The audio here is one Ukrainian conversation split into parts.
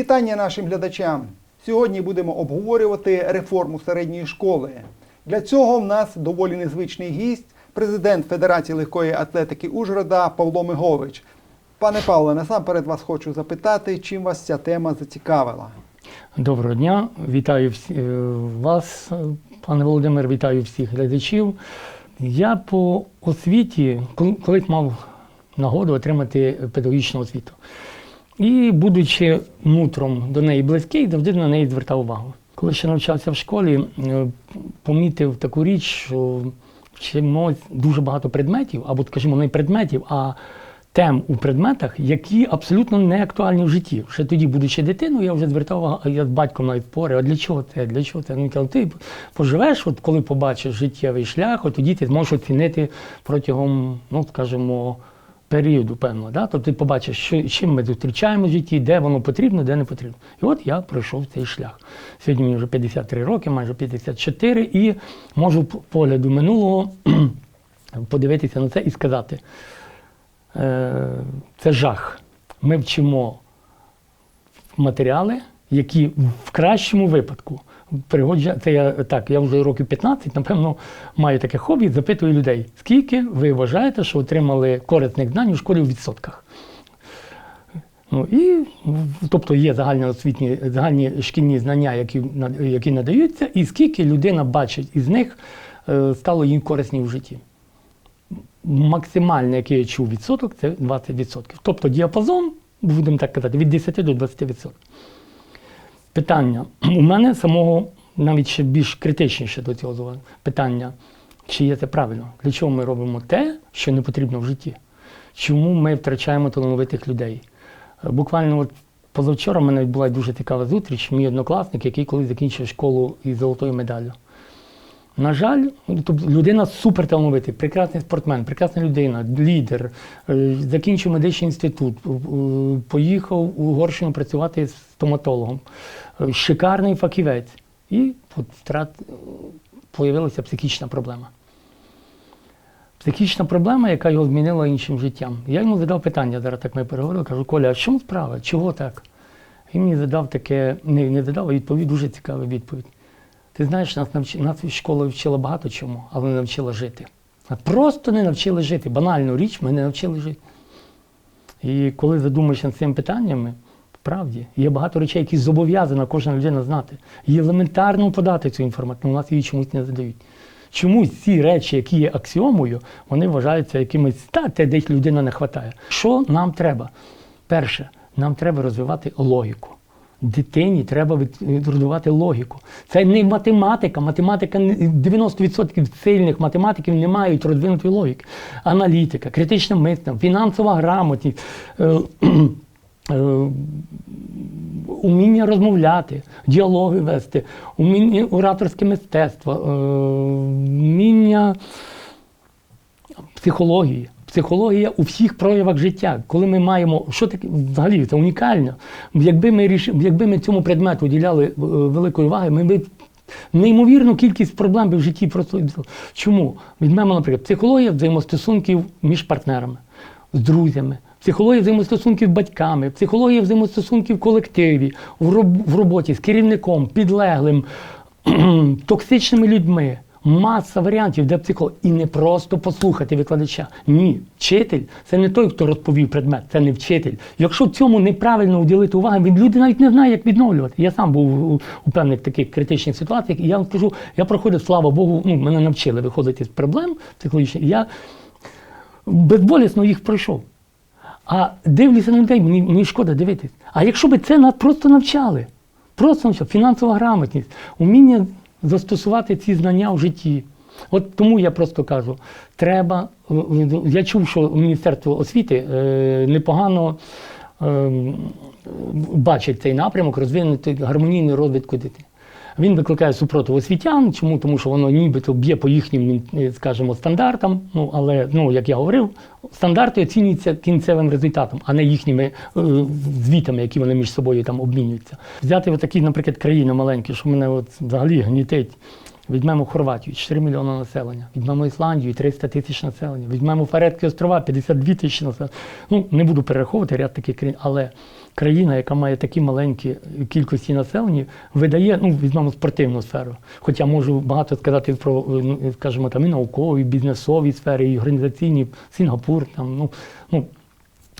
Вітання нашим глядачам. Сьогодні будемо обговорювати реформу середньої школи. Для цього в нас доволі незвичний гість, президент Федерації легкої атлетики Ужгорода Павло Мигович. Пане Павло, насамперед вас хочу запитати, чим вас ця тема зацікавила. Доброго дня, вітаю е, вас, пане Володимир, вітаю всіх глядачів. Я по освіті кол- колись мав нагоду отримати педагогічну освіту. І, будучи нутром до неї близький, завжди на неї звертав увагу. Коли ще навчався в школі, е, помітив таку річ, що вчимось дуже багато предметів, або, скажімо, не предметів, а тем у предметах, які абсолютно не актуальні в житті. Ще тоді, будучи дитиною, я вже звертав увагу, а я з батьком навіть спорив, а для чого це? Для чого це? Казав, ти поживеш, от коли побачиш життєвий шлях, от тоді ти зможеш оцінити протягом, ну скажімо, періоду певного. Да? Тобто ти побачиш, що, чим ми зустрічаємо в житті, де воно потрібно, де не потрібно. І от я пройшов цей шлях. Сьогодні мені вже 53 роки, майже 54, і можу погляду минулого подивитися на це і сказати, е, це жах. Ми вчимо матеріали, які в кращому випадку пригоджа. Я так, я вже років 15, напевно, маю таке хобі, запитую людей, скільки ви вважаєте, що отримали корисних знань у школі в відсотках. Ну і тобто є загальноосвітні, загальні шкільні знання, які, які надаються, і скільки людина бачить із них е, стало їм корисні в житті. Максимальний, який я чув відсоток, це 20%. Тобто діапазон, будемо так казати, від 10 до 20%. Питання. У мене самого навіть ще більш критичніше до цього. Питання, чи є це правильно? Для чого ми робимо те, що не потрібно в житті? Чому ми втрачаємо талановитих людей? Буквально от позавчора в мене була дуже цікава зустріч, мій однокласник, який колись закінчив школу із золотою медаллю. На жаль, людина суперталановитий, прекрасний спортсмен, прекрасна людина, лідер, е, закінчив медичний інститут, е, поїхав у Угорщину працювати з стоматологом, Е, шикарний фахівець. І втрат, появилася психічна проблема. Психічна проблема, яка його змінила іншим життям. Я йому задав питання, зараз так ми переговорили, кажу, Коля, а в чому справа? Чого так? Він мені задав таке, не, не задав, а відповів дуже цікаву відповідь. Ти знаєш, нас, навч... нас школа вчила багато чому, але не навчила жити. Просто не навчили жити. Банальну річ ми не навчили жити. І коли задумаєшся над цими питаннями, справді, є багато речей, які зобов'язана кожна людина знати. І елементарно подати цю інформацію, але нас її чомусь не задають. Чомусь ці речі, які є аксіомою, вони вважаються якимись, та це десь людина не вистачає. Що нам треба? Перше, нам треба розвивати логіку. Дитині треба від- логіку. Це не математика. Математика 90% сильних математиків не мають розвинутої логіки. Аналітика, критичне мислення, фінансова грамотність. е, е, Уміння розмовляти, діалоги вести, уміння ораторське мистецтво, е, вміння психології. Психологія у всіх проявах життя. Коли ми маємо, що таке взагалі це унікально. Якби ми ріш, якби ми цьому предмету уділяли е, великої уваги, ми б неймовірну кількість проблем би в житті просто чому? Візьмемо, наприклад, психологія взаємостосунків між партнерами, з друзями. Психологія взаємостосунків з батьками, психологія взаємостосунків в колективі, в роб- в роботі з керівником, підлеглим, токсичними людьми. Маса варіантів, де психолог. І не просто послухати викладача. Ні, вчитель це не той, хто розповів предмет, це не вчитель. Якщо цьому неправильно уділити увагу, він люди навіть не знає, як відновлювати. Я сам був у, певних таких критичних ситуаціях, і я вам скажу, я проходив, слава Богу, ну, мене навчили виходити з проблем психологічних. Я безболісно їх пройшов. А дивлюся на людей, мені, мені шкода дивитись. А якщо б це нас просто навчали, просто навчали, фінансова грамотність, уміння застосувати ці знання в житті. От тому я просто кажу, треба. е, Я чув, що Міністерство освіти е, непогано е, бачить цей напрямок розвинути гармонійний розвитку дитини. Він викликає супротив освітян. Чому? Тому що воно нібито б'є по їхнім, е, скажімо, стандартам. Ну, але, ну, як я говорив, стандарти оцінюються кінцевим результатом, а не їхніми е, звітами, які вони між собою там обмінюються. Взяти такі, наприклад, країни маленькі, що мене от взагалі гнітить. Візьмемо Хорватію 4 мільйони населення, візьмемо Ісландію 300 тисяч населення, візьмемо Фаретські острова 52 тисячі населення. Ну, не буду перераховувати ряд таких країн, але країна, яка має такі маленькі кількості населення, видає, ну, візьмемо спортивну сферу. Хоча можу багато сказати про, ну, скажімо, там і наукові, і бізнесові сфери, і організаційні, Сінгапур, там, ну, ну,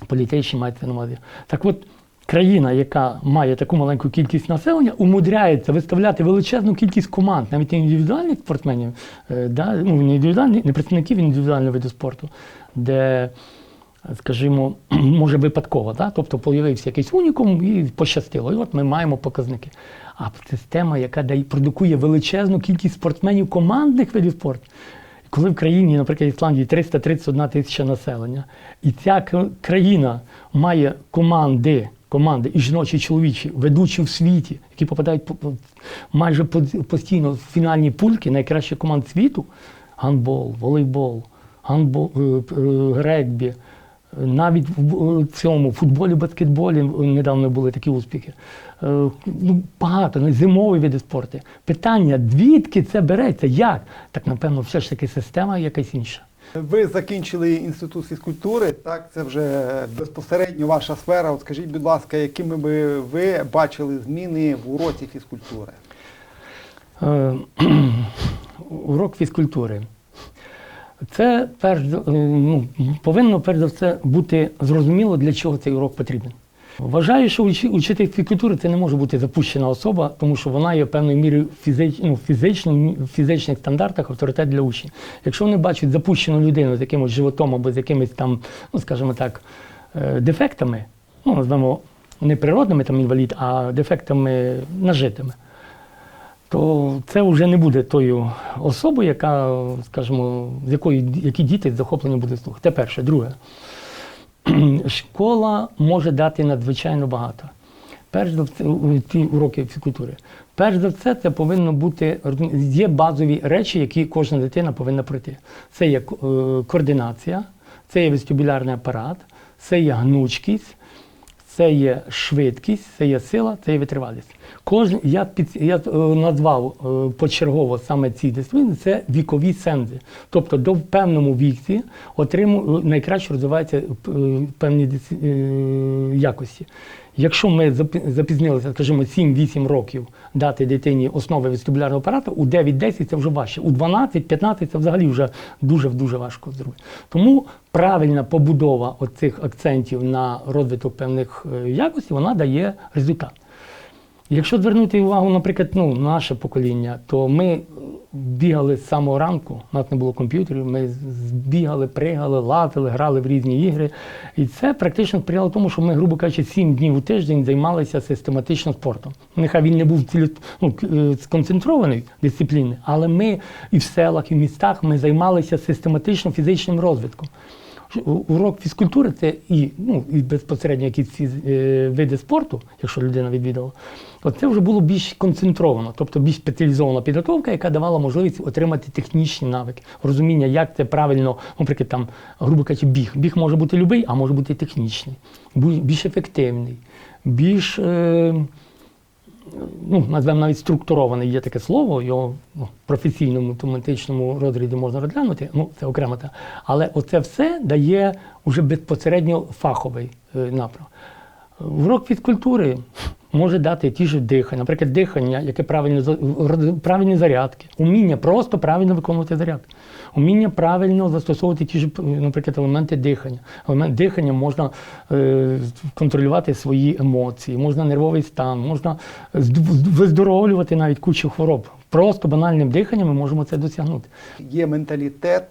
політичні мається на увазі. Так от, країна, яка має таку маленьку кількість населення, умудряється виставляти величезну кількість команд, навіть індивідуальних спортсменів, е, да, ну, не не представників індивідуального виду спорту, де, скажімо, може випадково, да? тобто появився якийсь унікум і пощастило. І от ми маємо показники. А система, яка продукує величезну кількість спортсменів командних видів спорту. Коли в країні, наприклад, Ісландії 331 тисяча населення, і ця країна має команди, команди і жіночі, і чоловічі, ведучі в світі, які попадають по- по- майже по- постійно в фінальні пульки найкращих команд світу: гандбол, волейбол, гандбол, е, е, регбі. Навіть в е, цьому футболі, баскетболі недавно були такі успіхи. Е, Ну, багато, зимові види спорту. Питання, звідки це береться? Як? Так, напевно, все ж таки система якась інша. Ви закінчили інститут фізкультури, так це вже безпосередньо ваша сфера. От скажіть, будь ласка, якими би ви бачили зміни в уроці фізкультури? Е, Урок фізкультури. Це перш е, ну, повинно перш за все бути зрозуміло, для чого цей урок потрібен. Вважаю, що учи- учитель фізкультури це не може бути запущена особа, тому що вона є певною мірою фізич, ну, фізично, в фізичних стандартах авторитет для учнів. Якщо вони бачать запущену людину з якимось животом або з якимись там, ну скажімо так, е, дефектами, ну назвемо не природними там інвалід, а дефектами нажитими то це вже не буде тою особою, яка, скажімо, з якої які діти захоплені будуть слухати. Це перше. Друге, школа може дати надзвичайно багато. Перш за все, ці уроки фізкультури. Перш за все, це повинно бути є базові речі, які кожна дитина повинна пройти. Це є е, координація, це є вестибулярний апарат, це є гнучкість, це є швидкість, це є сила, це є витривалість. Кожен, я, під, я е, назвав е, почергово саме ці дисципліни, це вікові сензи. Тобто до в певному віці отриму, найкраще розвиваються е, певні е, якості. Якщо ми запізнилися, скажімо, 7-8 років дати дитині основи вестибулярного апарату, у 9-10 це вже важче. У 12-15 це взагалі вже дуже-дуже важко зробити. Тому правильна побудова оцих акцентів на розвиток певних е, якостей, вона дає результат. Якщо звернути увагу, наприклад, ну, наше покоління, то ми бігали з самого ранку, у нас не було комп'ютерів, ми з- з- бігали, пригали, лазили, грали в різні ігри. І це практично сприяло тому, що ми, грубо кажучи, сім днів у тиждень займалися систематично спортом. Нехай він не був ну, е, сконцентрований дисципліни, але ми і в селах, і в містах ми займалися систематично фізичним розвитком. Урок фізкультури це і, ну, і безпосередньо якісь е, види спорту, якщо людина відвідала, то це вже було більш концентровано, тобто більш спеціалізована підготовка, яка давала можливість отримати технічні навики, розуміння, як це правильно, наприклад, там, грубо кажучи, біг. Біг може бути любий, а може бути технічний, більш ефективний, більш. Е, ну, назвемо навіть структурований, є таке слово, його ну, в професійному автоматичному розряді можна розглянути, ну це окремо те. Але оце все дає уже безпосередньо фаховий е, напрям. Урок фізкультури може дати ті ж дихання, наприклад, дихання, яке правильно правильні зарядки, уміння просто правильно виконувати зарядки, уміння правильно застосовувати ті ж, наприклад, елементи дихання. Елемент дихання можна е, контролювати свої емоції, можна нервовий стан, можна зд- виздоровлювати навіть кучу хвороб. Просто банальним диханням ми можемо це досягнути. Є менталітет,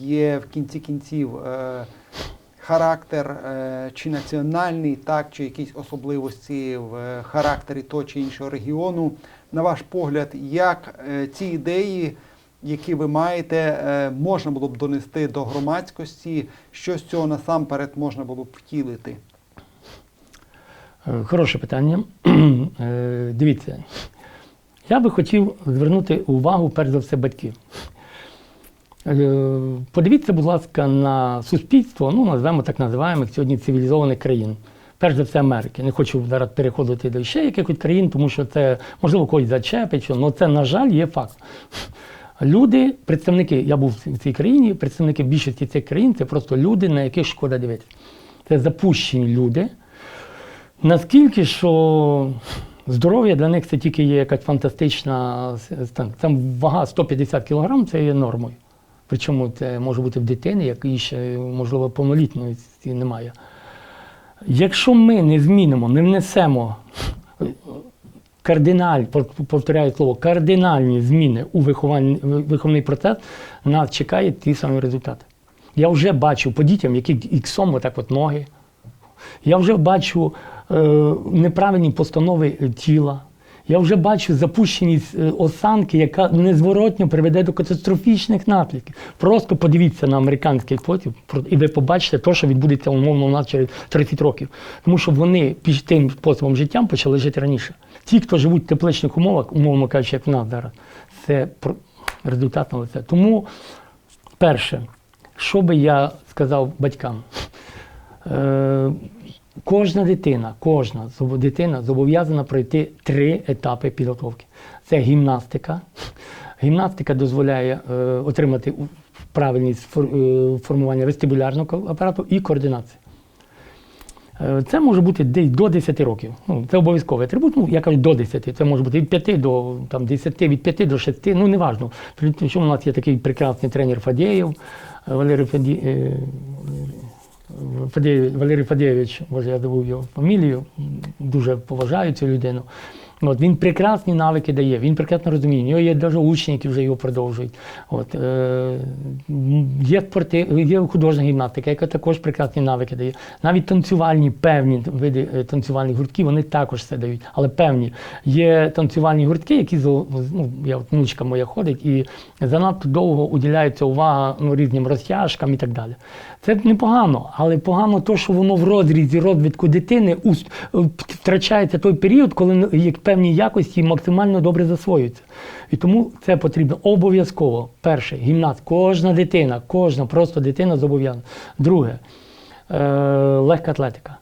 є в кінці кінців е, характер е, чи національний, так, чи якісь особливості в е, характері того чи іншого регіону. На ваш погляд, як е, ці ідеї, які ви маєте, можна було б донести до громадськості, що з цього насамперед можна було б втілити? Хороше питання. Дивіться, я би хотів звернути увагу перш за все батьків. Е, Подивіться, будь ласка, на суспільство, ну, назвемо так називаємо сьогодні цивілізованих країн. перш за все Америки. Не хочу зараз переходити до ще якихось країн, тому що це можливо когось зачепить, але це, на жаль, є факт. Люди, представники, я був в цій країні, представники більшості цих країн це просто люди, на яких шкода дивитися. Це запущені люди. Наскільки що здоров'я для них це тільки є якась фантастична. Там вага 150 кг це є нормою. Причому це може бути в дитини, якій ще, можливо, повнолітності немає. Якщо ми не змінимо, не внесемо кардиналь, пов- повторяю слово, кардинальні зміни у виховний процес, нас чекає ті самі результати. Я вже бачу по дітям, які іксом отак от ноги. Я вже бачу е, неправильні постанови тіла. Я вже бачу запущеність е, осанки, яка незворотньо приведе до катастрофічних наслідків. Просто подивіться на американський спосіб, і ви побачите те, що відбудеться умовно у нас через 30 років. Тому що вони піш тим способом життя почали жити раніше. Ті, хто живуть в тепличних умовах, умовно кажучи, як в нас зараз, це результат на лице. Тому, перше, що би я сказав батькам? Е, кожна дитина, кожна дитина зобов'язана пройти три етапи підготовки. Це гімнастика. Гімнастика дозволяє е, отримати правильність е, формування вестибулярного апарату і координації. Е, Це може бути до 10 років. Ну, це обов'язковий атрибут. Ну, я кажу до 10. Це може бути від 5 до там, 10, від 5 до 6, ну неважно. Причому у нас є такий прекрасний тренер Фадєєв, е, Валерій Фаді, Фадєєв, Валерій Фадєвич, може я забув його фамілію, дуже поважаю цю людину. От, він прекрасні навики дає, він прекрасно розуміє. У нього є навіть учні, які вже його продовжують. От, е, є, спорти, є художня гімнастика, яка також прекрасні навики дає. Навіть танцювальні певні види е, танцювальних гуртків, вони також це дають. Але певні є танцювальні гуртки, які ну, я от внучка моя ходить, і занадто довго уділяється увага ну, різним розтяжкам і так далі. Це непогано, але погано то, що воно в розрізі розвитку дитини е, втрачається той період, коли ну, є певні якості максимально добре засвоюються. І тому це потрібно обов'язково. Перше, гімнаст. Кожна дитина, кожна просто дитина зобов'язана. Друге, е, легка атлетика.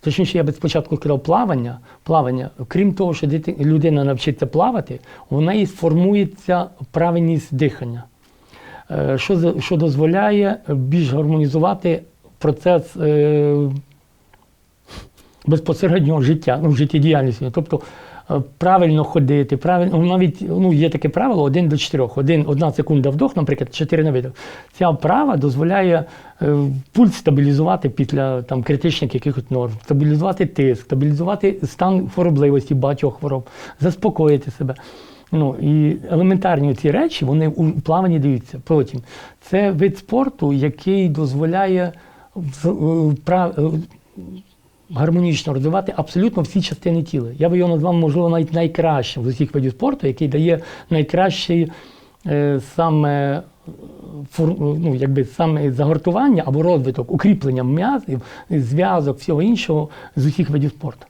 Точніше, я би спочатку сказав плавання. Плавання, крім того, що дити- людина навчиться плавати, у неї сформується правильність дихання, е, що, що дозволяє більш гармонізувати процес е, безпосереднього життя, ну, життєдіяльності. Тобто правильно ходити, правильно, ну, навіть ну, є таке правило 1 до 4. Один, одна секунда вдох, наприклад, 4 на видох. Ця вправа дозволяє е, пульс стабілізувати після там, критичних якихось норм, стабілізувати тиск, стабілізувати стан хворобливості багатьох хвороб, заспокоїти себе. Ну, і елементарні ці речі, вони у плаванні даються. Потім це вид спорту, який дозволяє гармонічно розвивати абсолютно всі частини тіла. Я би його назвав, можливо, навіть найкращим з усіх видів спорту, який дає найкращий е, саме, ну, якби, саме загортування або розвиток, укріплення м'язів, зв'язок, всього іншого з усіх видів спорту.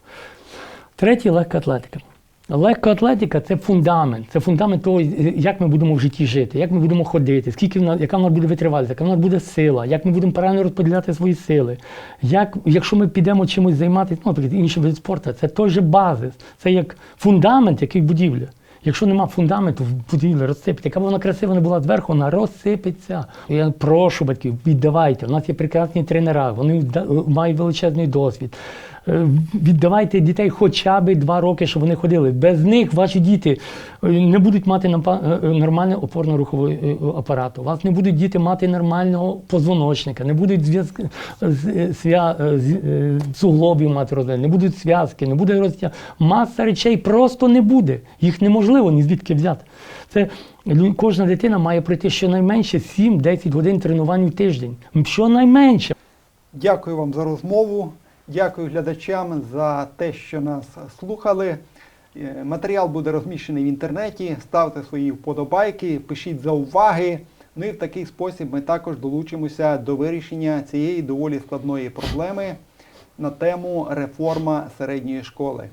Третє легка атлетика. Легка атлетика це фундамент. Це фундамент того, як ми будемо в житті жити, як ми будемо ходити, скільки в нас, яка в нас буде витривалість, яка в нас буде сила, як ми будемо правильно розподіляти свої сили. Як, якщо ми підемо чимось займатися, ну, наприклад, іншим видом спорту, це той же базис, це як фундамент, який будівля. Якщо нема фундаменту в будівлі розсипеться, яка б вона красива не була зверху, вона розсипеться. Я прошу батьків, віддавайте. У нас є прекрасні тренера, вони мають величезний досвід. Е, Віддавайте дітей хоча б два роки, щоб вони ходили. Без них ваші діти е, не будуть мати е, нормального опорно-рухового е, апарату. У вас не будуть діти мати нормального позвоночника, не будуть зв'язки суглобів мати розвинені, не будуть зв'язки, не буде розтяг. Маса речей просто не буде. Їх неможливо ні звідки взяти. Це кожна дитина має пройти щонайменше 7-10 годин тренувань в тиждень. Щонайменше. Дякую вам за розмову. Дякую глядачам за те, що нас слухали. Е, Матеріал буде розміщений в інтернеті. Ставте свої вподобайки, пишіть зауваги. Ну і в такий спосіб ми також долучимося до вирішення цієї доволі складної проблеми на тему реформа середньої школи.